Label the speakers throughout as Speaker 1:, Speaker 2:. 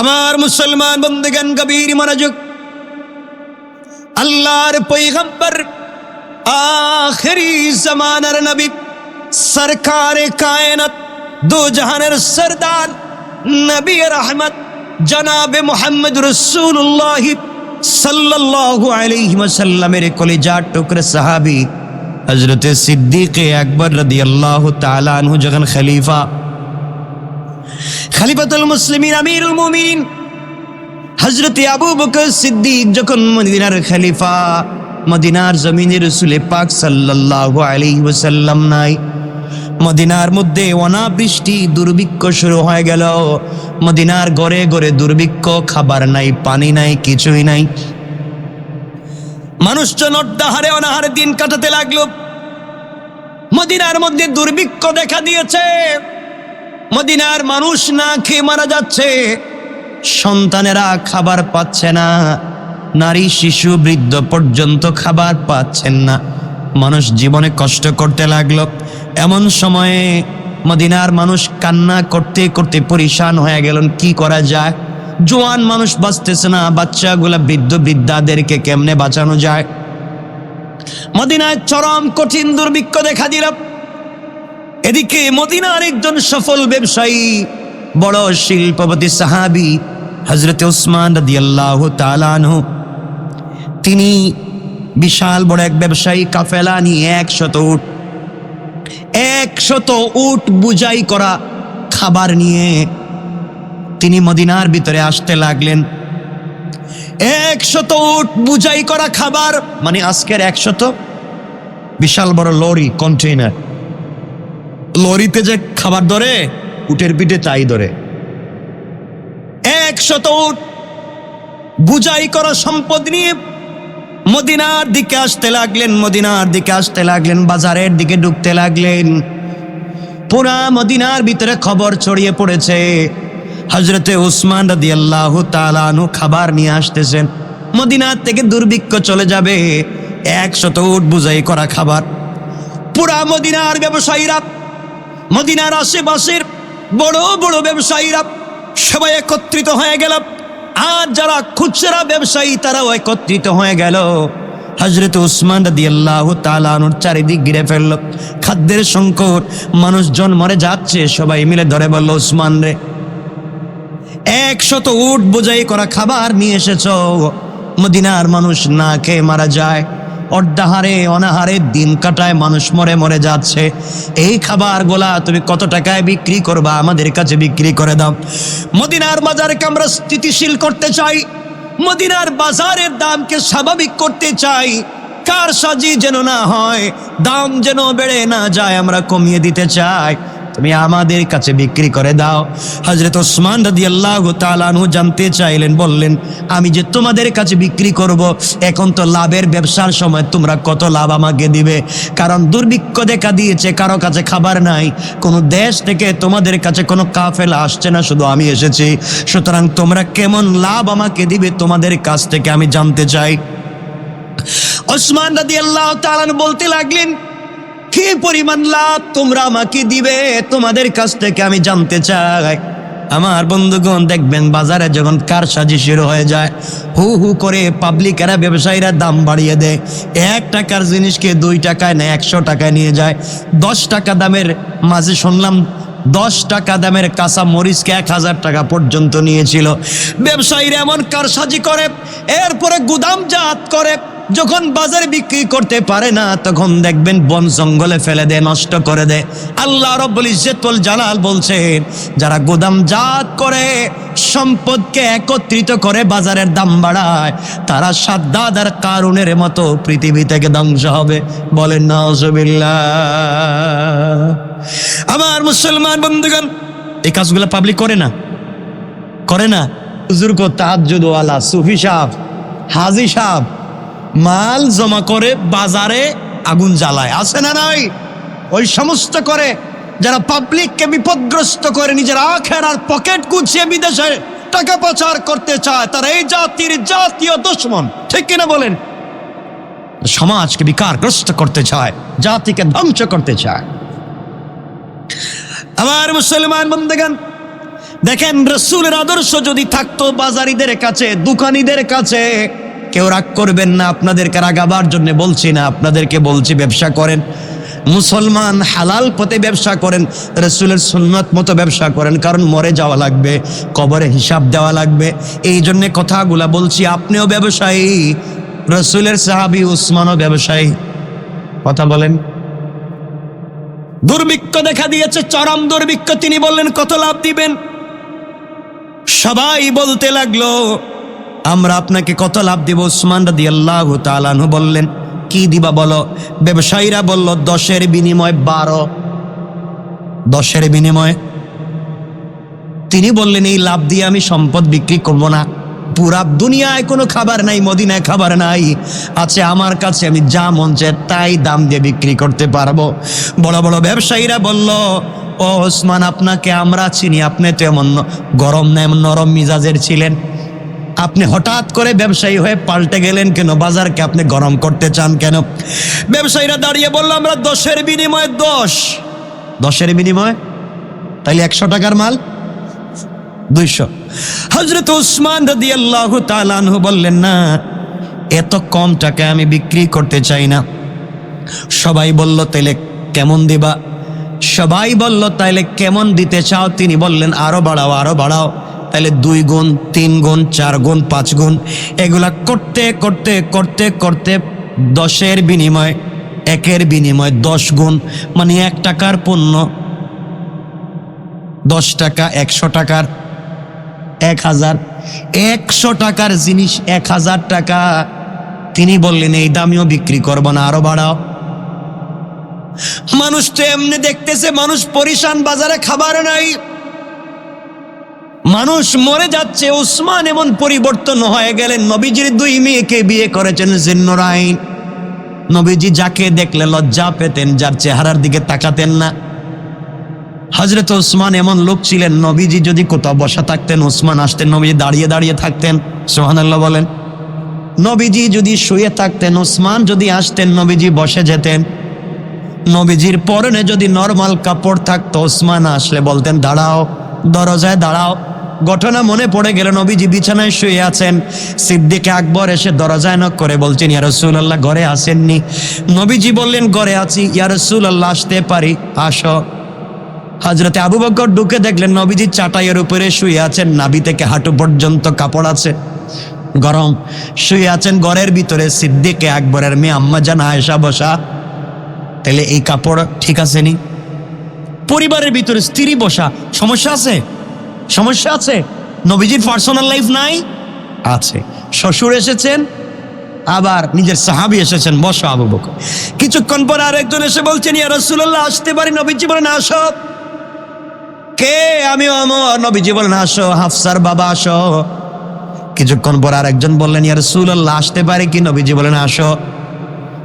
Speaker 1: আমার মুসলমান বন্ধুগান গভীর মনোযোগ, আল্লাহর পৈগম্বর আখেরি জামানার নবী, সরকারে কায়নাত, দু জাহানের সরদার, নবী রহমত, জনাবে মোহাম্মদ রসুল্লাহ সাল্লাল্লাহু আলাইহি ওয়াসাল্লামের কলিজার টুকরে সাহাবী হযরতে সিদ্দিক আকবর রাদিয়াল্লাহু তাআলা আনহু, যখন খলিফা খলিফাতুল মুসলিমিন, আমিরুল মুমিনিন। হজরত আবু বকর সিদ্দিক যখন মদিনার খলিফা, মদিনার জমিনে রসুলে পাক সাল্লাল্লাহু আলাইহি ওয়াসাল্লাম নাই, মদিনার মধ্যে অনাবৃষ্টি, দুর্ভিক্ষ শুরু হয়ে গেল। মদিনার ঘরে ঘরে দুর্ভিক্ষ, খাবার নাই, পানি নাই, কিছুই নাই। মানুষজন অড্ডাহারে অনাহারে দিন কাটাতে লাগল। মদিনার মধ্যে দুর্ভিক্ষ দেখা দিয়েছে। মদিনার মানুষ না খেয়ে মারা যাচ্ছে। সন্তানেরা খাবার পাচ্ছে না। নারী, শিশু, বৃদ্ধ পর্যন্ত খাবার পাচ্ছেন না। মানুষ জীবনে কষ্ট করতে লাগল। এমন সময়ে মদিনার মানুষ কান্না করতে করতে পরিশান হয়ে গেলেন। কি করা যায়? জোয়ান মানুষ বাঁচতেছে না। বাচ্চাগুলা বৃদ্ধ বৃদ্ধাদেরকে কেমনে বাঁচানো যায়? মদিনায় চরম কঠিন দুর্ভিক্ষ দেখা দিল। এদিকে মদিনার একজন সফল ব্যবসায়ী, বড় শিল্পপতি সাহাবি হজরত উসমান রাদিয়াল্লাহ তালানহ তিনি বিশাল বড় এক ব্যবসায়ী কাফেলা নিয়ে একশত উট একশত উট বুঝাই করা খাবার নিয়ে তিনি মদিনার ভিতরে আসতে লাগলেন। একশত উট বুঝাই করা খাবার মানে আজকের একশত বিশাল বড় লরি, কন্টেইনার। লরিতে যে খাবার ধরে, উটের পিঠে চাই ধরে। একশত উট বুঝাই করা সম্পদ নিয়ে মদিনার দিকে আসতে লাগলেন, মদিনার দিকে আসতে লাগলেন, বাজারের দিকে ঢুকতে লাগলেন। পুরা মদিনার ভিতরে খবর ছড়িয়ে পড়েছে হজরতে উসমান রাদি আল্লাহ তালানু খাবার নিয়ে আসতেছেন। মদিনার থেকে দুর্ভিক্ষ চলে যাবে, একশত উট বুঝাই করা খাবার। পুরা মদিনার ব্যবসায়ীরা মদিনার আশেপাশের বড় বড় ব্যবসায়ীরা সবাই একত্রিত হয়ে গেল। আর যারা খুচরা ব্যবসায়ী, তারাও একত্রিত হয়ে গেল। হজরত উসমান রাদি আল্লাহ তালানুর চারিদিক ঘিরে ফেলল। খাদ্যের সংকট, মানুষজন মরে যাচ্ছে, সবাই মিলে ধরে বলল, উসমান রে, একশত উট বোঝাই করা খাবার নিয়ে এসেছ। মদিনার মানুষ না খেয়ে মারা যায়। অর্ধাহারে, অনাহারে দিন কাটায়, মানুষ মরে মরে যাচ্ছে। এই খাবার গোলা তুমি কত টাকায় বিক্রি করবা? আমাদের কাছে বিক্রি করে দাও। মদিনার বাজারকে আমরা স্থিতিশীল করতে চাই। মদিনার বাজারের দামকে স্বাভাবিক করতে চাই। কার সাজি যেন না হয়, দাম যেন বেড়ে না যায়, আমরা কমিয়ে দিতে চাই। তুমি আমাদের কাছে বিক্রি করে দাও। হজরত ওসমান রাদি আল্লাহ তালানু জানতে চাইলেন, বললেন, আমি যে তোমাদের কাছে বিক্রি করব, এখন তো লাভের ব্যবসার সময়, তোমরা কত লাভ আমাকে দিবে? কারণ দুর্ভিক্ষ দেখা দিয়েছে, কারও কাছে খাবার নাই। কোনো দেশ থেকে তোমাদের কাছে কোনো কাফেলা আসছে না, শুধু আমি এসেছি। সুতরাং তোমরা কেমন লাভ আমাকে দিবে, তোমাদের কাছ থেকে আমি জানতে চাই। ওসমান রাদি আল্লাহ তালান বলতে লাগলেন কি পরিমাণ লাভ তোমরা আমাকে দিবে, তোমাদের কাছ থেকে আমি জানতে চাই। আমার বন্ধুগণ, দেখবেন বাজারে যখন কার সাজি শুরু হয়ে যায়, হু হু করে পাবলিকেরা ব্যবসায়ীরা দাম বাড়িয়ে দেয়। এক টাকার জিনিসকে দুই টাকায় না, একশো টাকায় নিয়ে যায়। দশ টাকা দামের মাঝে শুনলাম, দশ টাকা দামের কাঁচা মরিচকে এক হাজার টাকা পর্যন্ত নিয়েছিল। ব্যবসায়ীরা এমন কারসাজি করে, এরপরে গুদাম গুদামজাত করে যখন বাজারে বিক্রি করতে পারে না, তখন দেখবেন বন জঙ্গলে ফেলে দেয়, নষ্ট করে দেয়। আল্লাহ রব্বুল ইজ্জতুল জালাল বলছেন, যারা গোদাম জাত করে, সম্পদকে একত্রিত করে বাজারের দাম বাড়ায়, তারা সাদ্দাদ আর কারুনের মতো পৃথিবী থেকে ধ্বংস হবে। বলেন নজবিল্লা আমার মুসলমান বন্ধুগণ, এই কাজগুলো পাবলিক করে না? করে না? বুজুর্গ তাহাজুদওয়ালা সুফি সাহ হাজি সাহ মাল জমা করে বাজারে আগুন জ্বালায়। আছে না নাই? ওই সমস্ত করে যারা পাবলিককে বিপদগ্রস্ত করে নিজের আখের আর পকেট গুছিয়ে বিদেশে টাকা পাচার করতে চায়, তারা এই জাতির জাতীয় দুশ্মন। ঠিক কিনা বলেন? সমাজকে বিকারগ্রস্ত করতে চায়, জাতিকে ধ্বংস করতে চায়। আমার মুসলমান বন্ধুগণ, দেখেন রসুলের আদর্শ যদি থাকতো বাজারিদের কাছে, দোকানিদের কাছে কেউ রাগ করবেন না, আপনাদেরকে রাগাবার জন্য বলছি না, আপনাদেরকে বলছি ব্যবসা করেন। মুসলমান হালাল পথে ব্যবসা করেন, রসুলের সুন্নত মতো ব্যবসা করেন, কারণ মরে যাওয়া লাগবে, কবরে হিসাব দেওয়া লাগবে। এই জন্যে কথাগুলা বলছি, আপনিও ব্যবসায়ী, রসুলের সাহাবি উসমানও ব্যবসায়ী। কথা বলেন। দুর্ভিক্ষ দেখা দিয়েছে, চরম দুর্ভিক্ষ, তিনি বললেন, কত লাভ দিবেন? সবাই বলতে লাগল আমরা আপনাকে কত লাভ দিব? উসমান রাদি আল্লাহ তালানহু বললেন, কি দিবা বলো? ব্যবসায়ীরা বলল, দশের বিনিময় বারো। দশের বিনিময়? তিনি বললেন, এই লাভ দিয়ে আমি সম্পদ বিক্রি করব না। পুরা দুনিয়ায় কোনো খাবার নাই, মদিনায় খাবার নাই। আছে আমার কাছে, আমি যা মন তাই দাম দিয়ে বিক্রি করতে পারব। বড় বড় ব্যবসায়ীরা বলল, ও ওসমান আপনাকে আমরা চিনি, আপনি তো এমন গরম না, এমন নরম মিজাজের ছিলেন। আপনি হঠাৎ করে ব্যবসায়ী হয়ে পাল্টে গেলেন কেন? বাজারকে আপনি গরম করতে চান কেন? ব্যবসায়ীরা দাঁড়িয়ে বলল, আমরা দশের বিনিময়ে দশ। দশের বিনিময়? তাইলে একশো টাকার মাল? দুইশো। হজরত উসমান রদি আল্লাহ তালানহু বললেন, না, এত কম টাকায় আমি বিক্রি করতে চাই না। সবাই বলল, তাইলে কেমন দিবা? সবাই বলল, তাইলে কেমন দিতে চাও? তিনি বললেন, আরও বাড়াও আরও বাড়াও। তাইলে দুই গুণ, তিন গুণ, চার গুণ, পাঁচ গুণ, এগুলা করতে করতে করতে করতে দশের বিনিময়, একের বিনিময় দশ গুণ মানে এক টাকার পণ্য দশ টাকা, একশো টাকার এক হাজার, একশো টাকার জিনিস এক হাজার টাকা। তিনি বললেন, এই দামিও বিক্রি করব না, আরও বাড়াও। মানুষ তো এমনি দেখতেছে, মানুষ পরিশান বাজারে খাবার নাই। মানুষ মরে যাচ্ছে, উসমান এমন পরিবর্তন হয়ে গেলেন, নবীজির দুই মেয়েকে বিয়ে করেছেন জিন্নরাইন। নবীজি যাকে দেখলে লজ্জা পেতেন, যার চেহারার দিকে তাকাতেন না। হজরত ওসমান এমন লোক ছিলেন, নবীজি যদি কোথাও বসা থাকতেন ওসমান আসতেন, নবীজি দাঁড়িয়ে দাঁড়িয়ে থাকতেন। সোহানাল্লাহ বলেন, নবীজি যদি শুয়ে থাকতেন ওসমান যদি আসতেন, নবীজি বসে যেতেন। নবীজির পরনে যদি নর্মাল কাপড় থাকতো ওসমান আসলে বলতেন, দাঁড়াও, দরজায় দাঁড়াও। ঘটনা মনে পড়ে গেল, নবীজি বিছানায় শুয়ে আছেন। সিদ্দিকে আকবর এসে দরজায় নক করে বলছেন, ইয়া আল্লাহ ঘরে আসেননি? নবীজি বললেন, ঘরে আছি। ইয়া আল্লাহ আসতে পারি। আসো। হজরতে আবু বকর ঢুকে দেখলেন, নবীজি চাটাইয়ের উপরে শুয়ে আছেন। নাবি থেকে হাঁটু পর্যন্ত কাপড় আছে। গরম। শুয়ে আছেন ঘরের ভিতরে সিদ্দিকে আকবরের মেয়ে আম্মা জান আয়েশা বসা। তাহলে এই কাপড় ঠিক আছে নি? পরিবারের ভিতরে স্ত্রী বসা। সমস্যা আছে? সমস্যা আছে? নবীজির পার্সোনাল লাইফ নাই? আছে। শ্বশুর এসেছেন, আবার নিজের সাহাবি এসেছেন। বসো আবু বকর। কিছুক্ষণ পর আরেকজন এসে বলছেন, ইয়া রসুল্লাহ আসতে পারি, নবীজি বলেন, আসো। কে? আমি আমার নবীজি বলেন, আসো। হাফসার বাবা, আসো। কিছুক্ষণ পর আর একজন বললেন, ইয়া রসুল্লাহ আসতে পারি কি? নবীজি বলেন, আসো।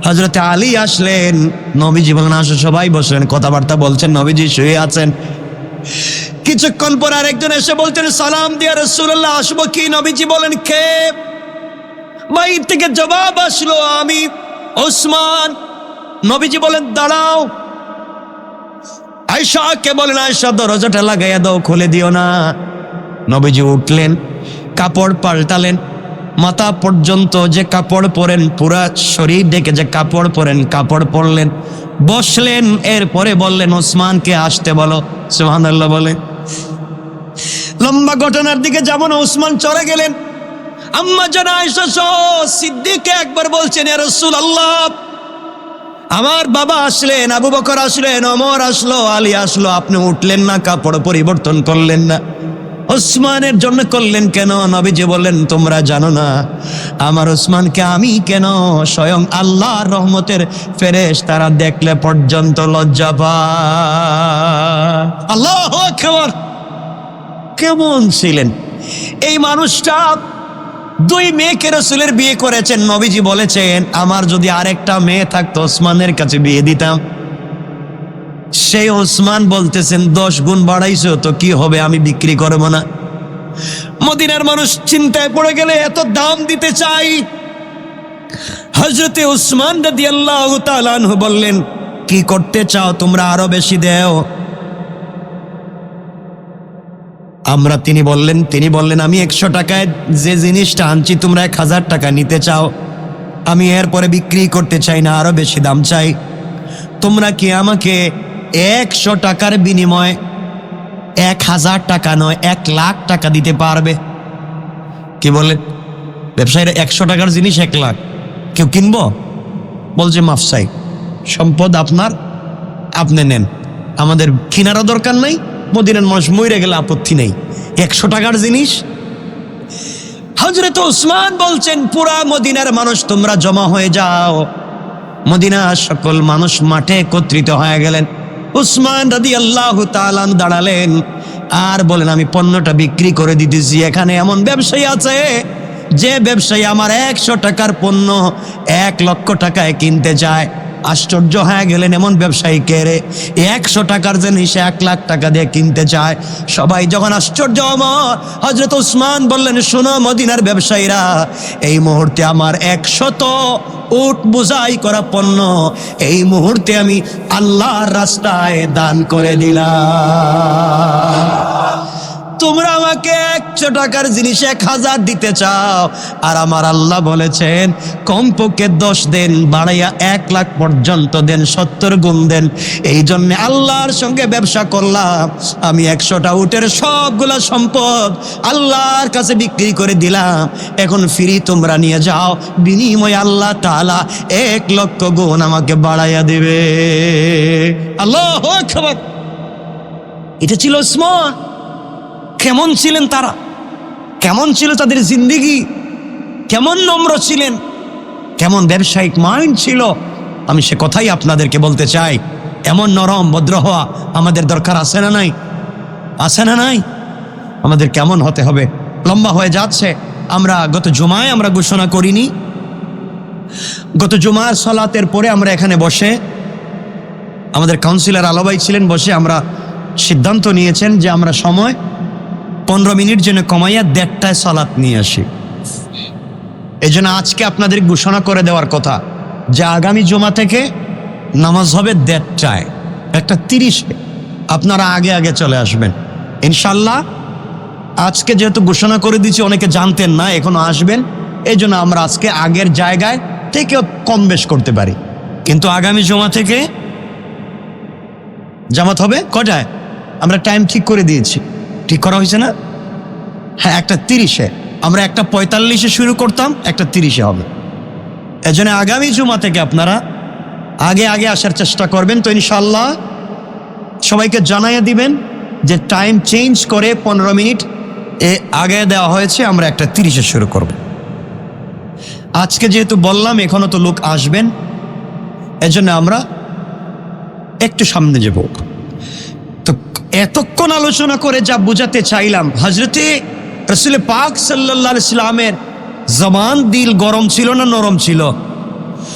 Speaker 1: হজরতে আলী আসলেন, নবীজি বলেন, আসো। সবাই বসলেন, কথাবার্তা বলছেন, নবীজি শুয়ে আছেন। কিছুক্ষণ পর আরেকজন এসে বলছেন, সালাম দিয়া রসুল্লাহ আসব কি? নবীজি বলেন কে বাইর থেকে জবাব আসলো, আমি ওসমান। নবীজি বলেন, দাঁড়াও। আয়সাকে বলেন আয়সা দরজাটা লাগাইয়া দাও, খুলে দিও না। নবীজি উঠলেন, কাপড় পাল্টালেন, মাথা পর্যন্ত যে কাপড় পরেন, পুরা শরীর ডেকে যে কাপড় পরেন, কাপড় পরলেন, বসলেন, এরপরে বললেন, ওসমানকে আসতে বলো। সুবহানাল্লাহ বলে। লম্বা ঘটনার দিকে যেমন ওসমান চলে গেলেন। আম্মা জানা আয়েশা সহ সিদ্দিকে একবার বলছেন রসুল আল্লাহ আমার বাবা আসলেন, আবু বকর আসলেন অমর আসলো, আলী আসলো, আপনি উঠলেন না, কাপড় পরিবর্তন করলেন না। ওসমানের জন্য করলেন কেন? নবীজি বললেন, তোমরা জানো না, আমার ওসমানকে আমি কেন? স্বয়ং আল্লাহর রহমতের ফেরেশ তারা দেখলে পর্যন্ত লজ্জা পায়। আল্লাহ আকবার। কেমন ছিলেন? এই মানুষটা দুই মেয়েকে রসুলের বিয়ে করেছেন। নবীজি বলেছেন, আমার যদি আরেকটা মেয়ে থাকতো, ওসমানের কাছে বিয়ে দিতাম। সেই ওসমান বলতেছেন, দশ গুণ বাড়াইছো, তো কি হবে? আমি বিক্রি করব না। মদিনার মানুষ চিন্তায় পড়ে গেলে, এত দাম দিতে চাই? হজরতে উসমান রাদি আল্লাহ বললেন, কি করতে চাও তোমরা আরও বেশি দেও? আমরা তিনি বললেন তিনি বললেন, আমি একশো টাকায় যে জিনিসটা আনছি, তোমরা এক হাজার টাকা নিতে চাও। আমি এরপরে বিক্রি করতে চাই না, আরও বেশি দাম চাই। তোমরা কি আমাকে একশো টাকার বিনিময়ে এক হাজার টাকা নয়, এক লাখ টাকা দিতে পারবে? কি বললেন? ব্যবসায়ীরা, একশো টাকার জিনিস এক লাখ। কেউ কিনব? বলছে মাফসাই সম্পদ আপনার, আপনি নেন। আমাদের কেনারও দরকার নাই মদিনার মানুষ মরে গেলে আপত্তি নেই। একশো টাকার জিনিস? হজরত উসমান বলছেন, পুরা মদিনার মানুষ, তোমরা জমা হয়ে যাও। মদিনার সকল মানুষ মাঠে একত্রিত হয়ে গেলেন। উসমান রাদি আল্লাহ তালান দাঁড়ালেন। আর বলেন, আমি পণ্যটা বিক্রি করে দিতেছি, এখানে এমন ব্যবসায়ী আছে, যে ব্যবসায়ী আমার একশো টাকার পণ্য এক লক্ষ টাকায় কিনতে চায়। আশ্চর্য হয়ে গেলেন এমন ব্যবসায়ী কে রে? একশো টাকার জিনিস এক লাখ টাকা দিয়ে কিনতে চায়। সবাই যখন আশ্চর্য অমর হজরত উসমান বললেন, শোনো মদিনার ব্যবসায়ীরা, এই মুহূর্তে আমার একশত উট বোঝাই করা পণ্য, এই মুহূর্তে আমি আল্লাহর রাস্তায় দান করে দিলাম। তোমরা আমাকে একশো টাকার জিনিস এক হাজার দিতে চাও। আর আমার আল্লাহ বলেছেন, কমপক্ষে দশ দেন বাড়াইয়া এক লাখ পর্যন্ত দেন, সত্তর গুণ দেন। এই জন্যে আল্লাহর সঙ্গে ব্যবসা করলাম। আমি একশোটা উটের সবগুলা সম্পদ আল্লাহর কাছে বিক্রি করে দিলাম। এখন ফিরি তোমরা নিয়ে যাও। বিনিময় আল্লাহ তালা এক লক্ষ গুণ আমাকে বাড়াইয়া দেবে। আল্লাহ এটা ছিল স্মরণ কেমন ছিলেন তারা? কেমন ছিল তাদের জিন্দিগি? কেমন নম্র ছিলেন? কেমন ব্যবসায়িক মাইন্ড ছিল? আমি সে কথাই আপনাদেরকে বলতে চাই। এমন নরম, ভদ্র হওয়া আমাদের দরকার আছে না নাই? আছে না নাই? আমাদের কেমন হতে হবে? লম্বা হয়ে যাচ্ছে। আমরা গত জুমায় আমরা ঘোষণা করিনি। গত জুমার সলাতের পরে আমরা এখানে বসে আমাদের কাউন্সিলর আলাবাই ছিলেন, বসে আমরা সিদ্ধান্ত নিয়েছেন যে আমরা সময় পনেরো মিনিট জন্য কমাইয়া দেড়টায় সালাত নিয়ে আসি। এই জন্য আজকে আপনাদের ঘোষণা করে দেওয়ার কথা যে আগামী জমা থেকে নামাজ হবে দেড়টায়, একটা তিরিশে। আপনারা আগে আগে চলে আসবেন। ইনশাল্লাহ, আজকে যেহেতু ঘোষণা করে দিচ্ছি অনেকে জানতেন না, এখনও আসবেন। এই জন্য আমরা আজকে আগের জায়গায় থেকে কম বেশ করতে পারি। কিন্তু আগামী জমা থেকে জামাত হবে কটায়? আমরা টাইম ঠিক করে দিয়েছি। ঠিক করা হয়েছে না? হ্যাঁ একটা তিরিশে। আমরা একটা পঁয়তাল্লিশে শুরু করতাম, একটা তিরিশে হবে। এজন্য আগামী জুমা থেকে আপনারা আগে আগে আসার চেষ্টা করবেন তো ইনশাল্লাহ সবাইকে জানাইয়া দিবেন যে টাইম চেঞ্জ করে পনেরো মিনিট এ আগে দেওয়া হয়েছে, আমরা একটা তিরিশে শুরু করব। আজকে যেহেতু বললাম, এখনও তো লোক আসবেন, এজন্য আমরা একটু সামনে যাব। তো এতক্ষণ আলোচনা করে যা বোঝাতে চাইলাম হজরতে রসুল পাক সাল্লাহ ইসলামের জবান দিল গরম ছিল না নরম ছিল?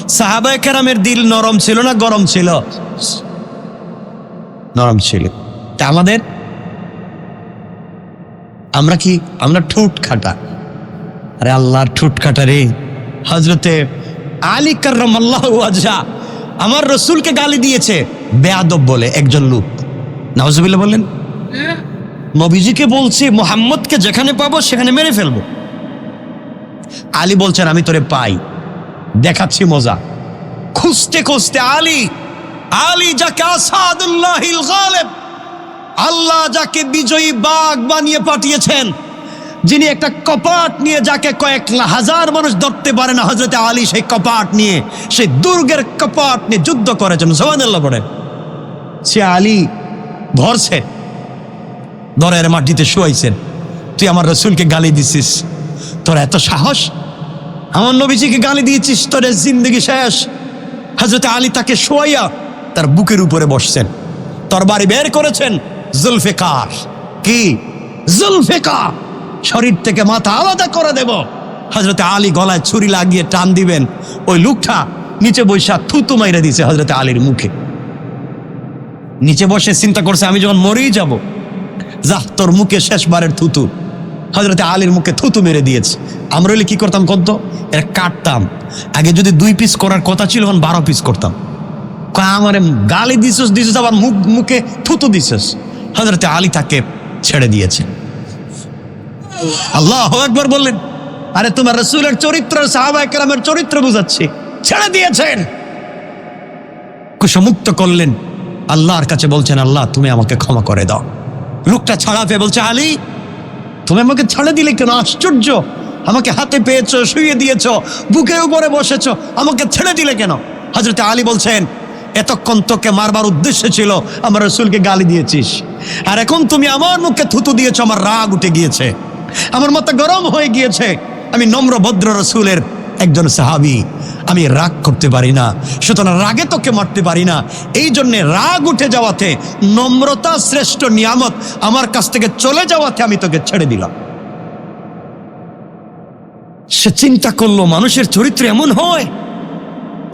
Speaker 1: সাহাবায় কেরামের দিল নরম ছিল না গরম ছিল? নরম ছিল। তা আমাদের? আমরা কি আমরা ঠোঁট খাটা? আরে আল্লাহর ঠোঁট খাটা রে। হজরতে আলী কার্রম আল্লাহ আমার রসুলকে গালি দিয়েছে। বেয়াদব বলে একজন লোক। নওয়াজবিল্লা বললেন নবীজিকে বলছি মোহাম্মদকে যেখানে পাবো সেখানে মেরে ফেলব। আলী বলছেন আমি তোরে পাই দেখাচ্ছি মজা। খুঁজতে খুঁজতে আলী আলী যাকে আসাদুল্লাহিল গালেব আল্লাহ যাকে বিজয়ী বাঘ বানিয়ে পাঠিয়েছেন যিনি একটা কপাট নিয়ে যাকে কয়েক হাজার মানুষ ধরতে পারে না হজরতে আলী সেই কপাট নিয়ে সেই দুর্গের কপাট নিয়ে যুদ্ধ করেছেন। সোহানুল্লাহ বলেন। সে আলী ধরছে। দরের মাটিতে শুয়াইছেন। তুই আমার রসুলকে গালি দিছিস। তোর এত সাহস? আমার নবীজিকে গালি দিয়েছিস, তোর জিন্দগি শেষ হজরত আলী তাকে শোয়াইয়া তার বুকের উপরে বসছেন। তোর বাড়ি বের করেছেন জুলফিকার। কি? জুলফিকার। শরীর থেকে মাথা আলাদা করে দেব। হজরত আলী গলায় ছুরি লাগিয়ে টান দিবেন। ওই লুকটা নিচে বৈশা থুতু মাইরে দিছে হজরত আলীর মুখে। নিচে বসে চিন্তা করছে, আমি যখন মরেই যাব। যাহ তোর মুখে শেষবারের থুতু। হজরতে আলীর মুখে থুতু মেরে দিয়েছে। আমরা হলে কি করতাম কত এটা কাটতাম। আগে যদি দুই পিস করার কথা ছিল, এখন বারো পিস করতাম। আমারে গালি দিছিস দিছিস, আবার মুখ, মুখে থুতু দিছিস। হজরতে আলী তাকে ছেড়ে দিয়েছে। আল্লাহ একবার বললেন, আরে তোমার রসুলের চরিত্র সাহাবা একরামের চরিত্র বুঝাচ্ছি। ছেড়ে দিয়েছেন! কুসমুক্ত করলেন। আল্লাহর কাছে বলছেন, আল্লাহ, তুমি আমাকে ক্ষমা করে দাও। লোকটা ছাড়া পেয়ে বলছে, আলী, তুমি আমাকে ছাড়ে দিলে কেন? আশ্চর্য! আমাকে হাতে পেয়েছ, শুয়ে দিয়েছ, বুকের উপরে বসেছ, আমাকে ছেড়ে দিলে কেন? হজরত আলী বলছেন, এতক্ষণ তোকে মারবার উদ্দেশ্য ছিল, আমার রসুলকে গালি দিয়েছিস। আর এখন তুমি আমার মুখে থুতু দিয়েছ, আমার রাগ উঠে গিয়েছে। আমার মাথা গরম হয়ে গিয়েছে। আমি নম্র, ভদ্র রসুলের একজন সাহাবি। আমি রাগ করতে পারি না। সুতরাং রাগে তোকে মারতে পারি না। এই জন্যে রাগ উঠে যাওয়াতে নম্রতা শ্রেষ্ঠ নিয়ামত আমার কাছ থেকে চলে যাওয়াতে আমি তোকে ছেড়ে দিলাম। সে চিন্তা করল, মানুষের চরিত্র এমন হয়?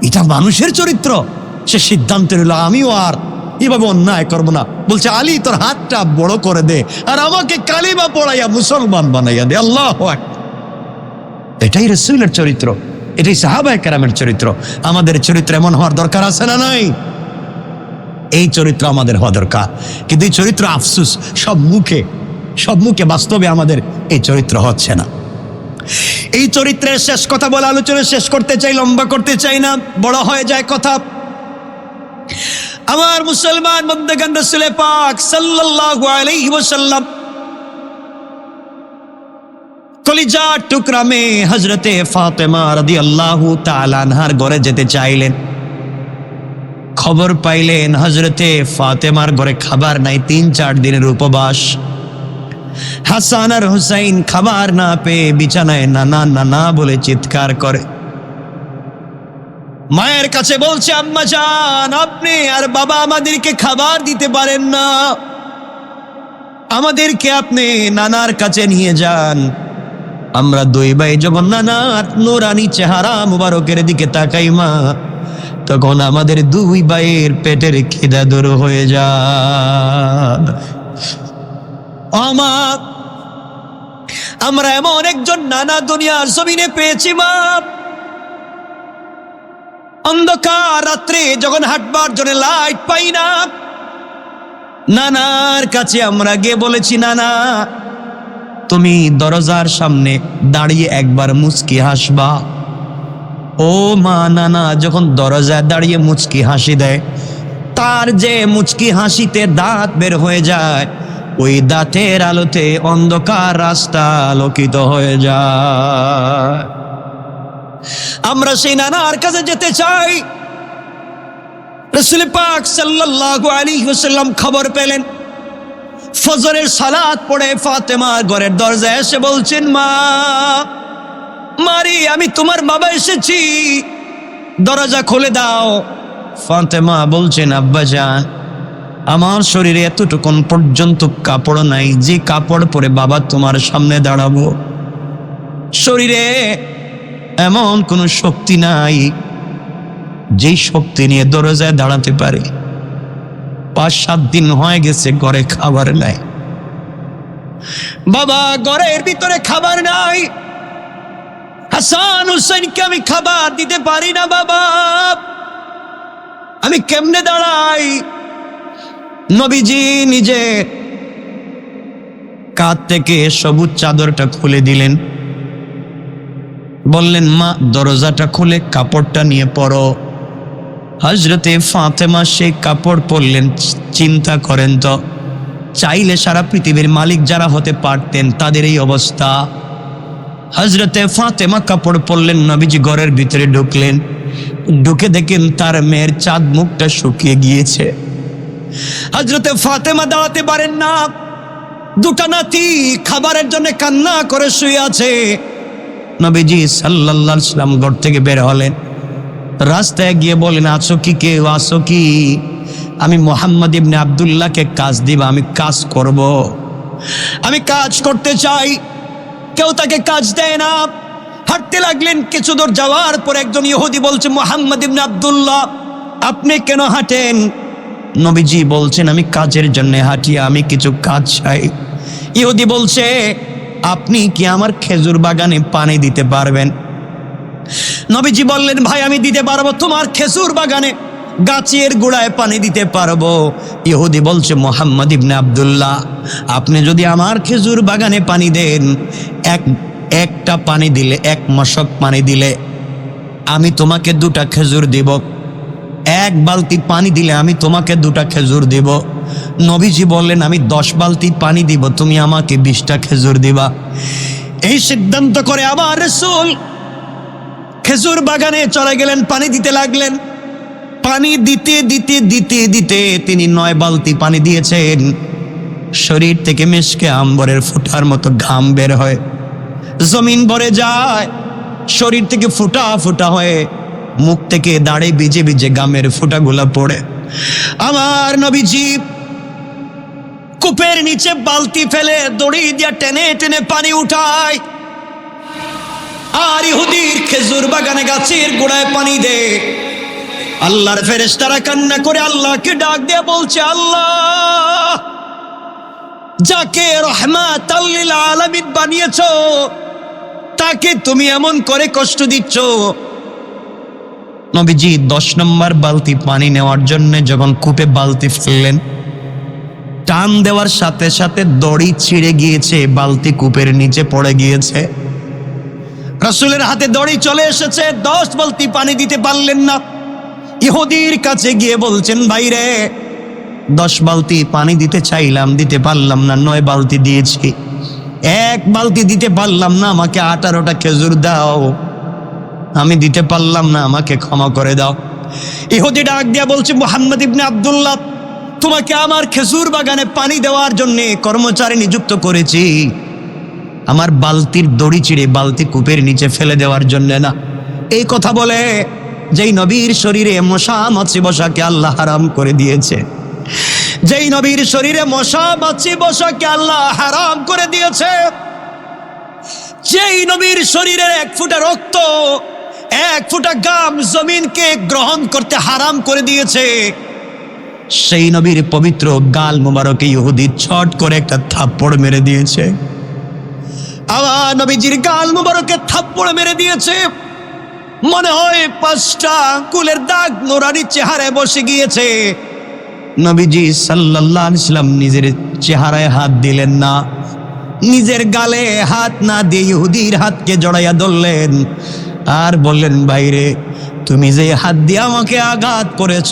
Speaker 1: এটা মানুষের চরিত্র। সে সিদ্ধান্ত নিল, আমিও আর এভাবে অন্যায় করব না। বলছে, আলী, তোর হাতটা বড় করে দে আর আমাকে কালিমা পড়াইয়া মুসলমান বানাইয়া দে। আল্লাহ। এটাই রসুলের চরিত্র। এটাই সাহাবায় কেরামের চরিত্র। আমাদের চরিত্র এমন হওয়ার দরকার আছে না নাই? এই চরিত্র আমাদের হওয়া দরকার। কিন্তু এই চরিত্র আফসুস, সব মুখে সব মুখে বাস্তবে আমাদের এই চরিত্র হচ্ছে না। এই চরিত্রের শেষ কথা বলে আলোচনা শেষ করতে চাই, লম্বা করতে চাই না, বড় হয়ে যায় কথা। আমার মুসলমান বন্দেগান রসুলে পাক সাল্লাল্লাহু আলাইহি ওয়াসাল্লাম কলিজার টুকরা মেয়ে হজরতে ফাতেমা রাদিয়াল্লাহু তাআলা আনহার ঘরে যেতে চাইলেন। খবর পাইলেন হজরতে ফাতেমার ঘরে খাবার নাই, তিন চার দিনের উপবাস। হাসান আর হুসাইন খাবার না পেয়ে বিছানায় নানা নানা বলে চিৎকার করে। মায়ের কাছে বলছে, আম্মা যান আপনি আর বাবা আমাদেরকে খাবার দিতে পারেন না। আমাদেরকে আপনি নানার কাছে নিয়ে যান। আমরা দুই ভাই যখন নানার নুরানি চেহারা মুবারকের দিকে তাকাই মা, তখন আমাদের দুই ভাইয়ের পেটের খিদা দূর হয়ে যায়। আমার আমরা এমন একজন নানা দুনিয়ার জমিনে পেয়েছি মা। অন্ধকার রাত্রে যখন হাঁটবার জন্য লাইট পাই না, নানার কাছে আমরা গিয়ে বলেছি, নানা তুমি দরজার সামনে দাঁড়িয়ে একবার মুচকি হাসবা। ও মা নানা, যখন দরজায় দাঁড়িয়ে মুচকি হাসি দেয়, তার যে মুচকি হাসিতে দাঁত বের হয়ে যায়, ওই দাঁতের আলোতে অন্ধকার রাস্তা আলোকিত হয়ে যায়। আমরা সেই নানার কাছে যেতে চাই। রসুল পাক সাল্লাল্লাহু আলাইহি ওয়াসাল্লাম খবর পেলেন। ফজরের সালাত পড়ে ফাতেমা ঘরের দরজায় এসে বলছেন, মা, মারি, আমি তোমার বাবা এসেছি। দরজা খুলে দাও। ফাতেমা বলছেন, আব্বা আমার শরীরে এতটুকুন পর্যন্ত কাপড় নাই, যে কাপড় পরে বাবা তোমার সামনে দাঁড়াবো। শরীরে এমন কোনো শক্তি নাই, যেই শক্তি নিয়ে দরজায় দাঁড়াতে পারে। পাঁচ, সাত দিন হয়ে গেছে, ঘরে খাবার নাই। বাবা, ঘরের ভিতরে খাবার নাই। হাসান হুসেনকে আমি খাবার দিতে পারি না, বাবা। আমি কেমনে দাঁড়াই? নবীজি নিজে কাত থেকে সবুজ চাদরটা খুলে দিলেন। বললেন, মা, দরজাটা খুলে কাপড়টা নিয়ে পড়ো। হজরতে ফাতেমা সেই কাপড় পরলেন, চিন্তা করেন তো, চাইলে সারা পৃথিবীর মালিক যারা হতে পারতেন তাদের এই অবস্থা। হজরতে ফাতেমা কাপড় পরলেন, নবীজি ঘরের ভিতরে ঢুকলেন। ঢুকে দেখেন তার মেয়ের চাঁদ মুখটা শুকিয়ে গিয়েছে। হজরতে ফাতেমা দাঁড়াতে পারেন না। দুটা নাতি খাবারের জন্য কান্না করে শুয়ে আছে। নবীজি আলাইহি সাল্লাম ঘর থেকে বের হলেন। রাস্তায় গিয়ে বলেন, আছো কি কেউ? আছো কি? আমি মোহাম্মদ ইবনে আবদুল্লাহকে কাজ দিব, আমি কাজ করব। আমি কাজ করতে চাই, কেউ তাকে কাজ দেয় না। হাঁটতে লাগলেন কিছু দূর যাওয়ার পর একজন ইহুদি বলছে, মোহাম্মদ ইবনে আবদুল্লাহ, আপনি কেন হাঁটেন? নবীজি বলছেন, আমি কাজের জন্য হাঁটি, আমি কিছু কাজ চাই। ইহুদি বলছে, আপনি কি আমার খেজুর বাগানে পানি দিতে পারবেন? নবীজি বললেন, ভাই, আমি দিতে পারব তোমার খেজুর বাগানে, গাছের গোড়ায় পানি দিতে পারব। ইহুদি বলছে, মোহাম্মদ ইবনে আবদুল্লাহ, আপনি যদি আমার খেজুর বাগানে পানি দেন, এক, একটা পানি দিলে, এক মশক পানি দিলে, আমি তোমাকে দুটা খেজুর দিব। এক বালতি পানি দিলে, আমি তোমাকে দুটা খেজুর দিব। নবীজি বললেন, আমি দশ বালতি পানি দিব, তুমি আমাকে বিশটা খেজুর দিবা। এই সিদ্ধান্ত করে আবার রসুল খেজুর বাগানে চলে গেলেন, পানি দিতে লাগলেন। পানি দিতে দিতে দিতে দিতে তিনি নয় বালতি পানি দিয়েছেন। শরীর থেকে মেশকে আম্বরের ফুটার মতো ঘাম বের হয়। জমিন ভরে যায়, শরীর থেকে ফুটা ফুটা হয়ে মুখ থেকে দাঁড়ে ভিজে ভিজে গামের ফুটাগুলা পড়ে। আমার নবীজি কূপের নিচে বালতি ফেলে দড়ি দিয়া টেনে টেনে পানি উঠায়। আর ইহুদির খেজুর বাগানে গাছের গোড়ায় পানি দে। আল্লাহর ফেরেশতারা কান্না করে আল্লাহকে ডাক দিয়ে বলছে, আল্লাহ, যাকে রহমাত আলামিন বানিয়েছো, তাকে তুমি এমন করে কষ্ট দিচ্ছ। নবীজি দশ নম্বর বালতি পানি নেওয়ার জন্য যখন কূপে বালতি ফেললেন, টান দেওয়ার সাথে সাথে দড়ি ছিঁড়ে গিয়েছে, বালতি কূপের নিচে পড়ে গিয়েছে। রাসূলের হাতে দড়ি চলে এসেছে। দশ বালতি পানি দিতে পারলেন না। ইহুদির কাছে গিয়ে বলছেন, ভাইরে, দশ বালতি পানি দিতে চাইলাম, দিতে পারলাম না, নয় বালতি দিয়েছি। এক বালতি দিতে পারলাম না, আমাকে আঠারোটা খেজুর দাও। আমি দিতে পারলাম না, আমাকে ক্ষমা করে দাও। ইহুদি ডাক দিয়া বলছে, মোহাম্মদ ইবনে আব্দুল্লাহ, তোমাকে আমার খেজুর বাগানে পানি দেওয়ার জন্যে কর্মচারী নিযুক্ত করেছি। আমার বালতির দড়ি চিড়ে বালতি কূপের নিচে ফেলে দেওয়ার জন্য না। এই কথা বলে যেই নবীর শরীরে মশা মাছি বসাকে আল্লাহ হারাম করে দিয়েছে। যেই নবীর শরীরে মশা মাছি বসাকে আল্লাহ হারাম করে দিয়েছে। যেই নবীর শরীরের এক ফুটা রক্ত, এক ফুটা গাম জমিনকে গ্রহণ করতে হারাম করে দিয়েছে, সেই নবীর পবিত্র গাল মুবারকে ইহুদি ছট করে একটা থাপ্পড় মেরে দিয়েছে। আবার নবীজির গাল মুবারকে থাপ্পড় মেরে দিয়েছে। মনে হয় পাঁচটা কুলের দাগ নোরানি চেহারায় বসে গিয়েছে। নবীজি সাল্লাল্লাহু ইসলাম নিজের চেহারায় হাত দিলেন না। নিজের গালে হাত না দিয়ে ইহুদির হাতকে জড়াইয়া ধরলেন। আর বললেন বাইরে তুমি যে হাত দিয়ে আমাকে আঘাত করেছ,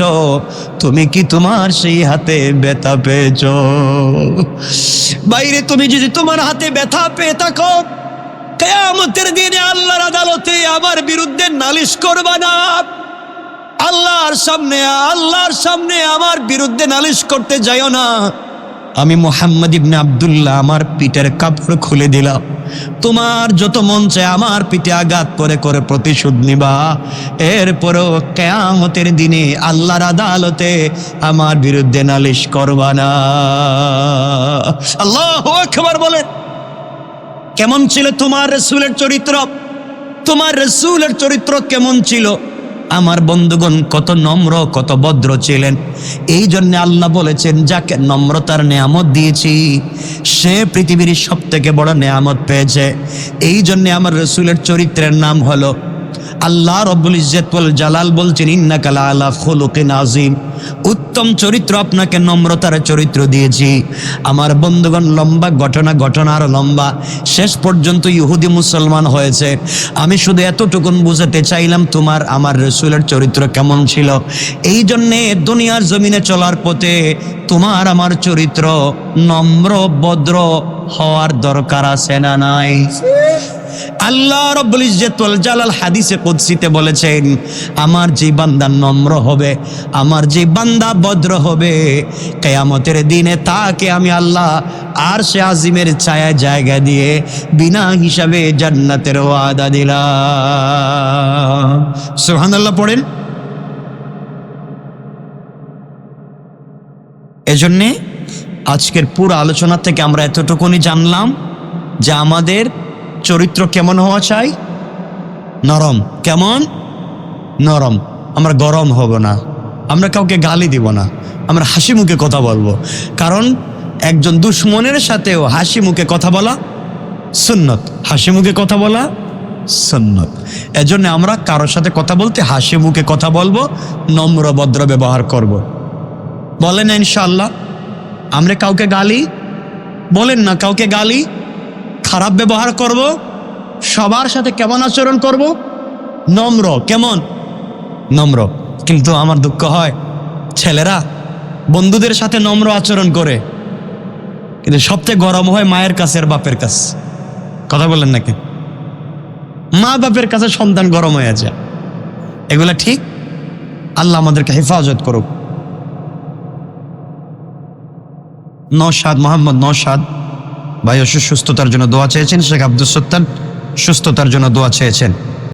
Speaker 1: তুমি কি তোমার সেই হাতে ব্যথা পেয়েছ? বাইরে তুমি যদি তোমার হাতে ব্যথা পেয়ে থাকো, কেয়ামতের দিনে আল্লাহর আদালতে আমার বিরুদ্ধে নালিশ করবা না। আল্লাহর সামনে আল্লাহর সামনে আমার বিরুদ্ধে নালিশ করতে যাইও না। আমি মোহাম্মদ ইবনে আবদুল্লাহ, আমার পিঠের কাপড় খুলে দিলাম। তোমার যত মন চায় আমার পিঠে আঘাত করে করে প্রতিশোধ নিবা। এরপরও কেয়ামতের দিনে আল্লাহর আদালতে আমার বিরুদ্ধে নালিশ করবা না। আল্লাহ খবর বলে কেমন ছিল তোমার রসুলের চরিত্র? তোমার রসুলের চরিত্র কেমন ছিল? আমার বন্ধুগণ কত নম্র, কত ভদ্র ছিলেন। এই জন্য আল্লাহ বলেছেন, যাকে নম্রতার নেয়ামত দিয়েছি, সে পৃথিবীর সব থেকে বড় নেয়ামত পেয়েছে। এই জন্যে আমার রসুলের চরিত্রের নাম হলো আল্লাহ রব্বুল ইজ্জতুল জালাল বলছেন ইন্নাকালা আলা খুলুকিন আজিম উত্তম চরিত্র আপনাকে নম্রতার চরিত্র দিয়েছি। আমার বন্ধুগণ, লম্বা ঘটনা ঘটনা আর লম্বা। শেষ পর্যন্ত ইহুদি মুসলমান হয়েছে। আমি শুধু এতটুকুন বুঝাতে চাইলাম, তোমার, আমার রসুলের চরিত্র কেমন ছিল? এই জন্যে দুনিয়ার জমিনে চলার পথে তোমার, আমার চরিত্র নম্র, ভদ্র হওয়ার দরকার আছে না নাই? আল্লাহ রব্বুল ইজ্জতুল জালাল হাদিসে কুদসিতে বলেছেন, আমার যে বান্দা নম্র হবে, আমার যে বান্দা ভদ্র হবে, কেয়ামতের দিনে তাকে আমি আল্লাহ আর সে আজিমের ছায়া জায়গা দিয়ে বিনা হিসাবে জান্নাতের ওয়াদা দিলাম। সুবহানাল্লাহ পড়েন। এজন্যে আজকের পুরো আলোচনা থেকে আমরা এতটুকুনি জানলাম যে আমাদের চরিত্র কেমন হওয়া চাই? নরম। কেমন? নরম। আমরা গরম হব না। আমরা কাউকে গালি দিব না। আমরা হাসি মুখে কথা বলব। কারণ একজন দুশ্মনের সাথেও হাসি মুখে কথা বলা সুন্নত। হাসি মুখে কথা বলা সন্ন্যত এজন্য আমরা কারোর সাথে কথা বলতে হাসি মুখে কথা বলব, নম্র ভদ্র ব্যবহার করব। বলেন ইনশাল্লাহ আমরা কাউকে গালি? বলেন না কাউকে গালি? খারাপ ব্যবহার করব? সবার সাথে কেমন আচরণ করব? নম্র, কেমন? নম্র। কিন্তু আমার দুঃখ হয়, ছেলেরা বন্ধুদের সাথে নম্র আচরণ করে। কিন্তু সবচেয়ে গরম হয় মায়ের কাছে আর বাপের কাছে। কথা বললেন নাকি? মা বাপের কাছে সন্তান গরম হয়ে যায়। এগুলা ঠিক? আল্লাহ আমাদেরকে হেফাজত করুক। নসাদ মোহাম্মদ নসাদ ভাই অসুস্থতার জন্য দোয়া চেয়েছেন শেখ আব্দুল সত্তান। সুস্থতার জন্য দোয়া চেয়েছেন।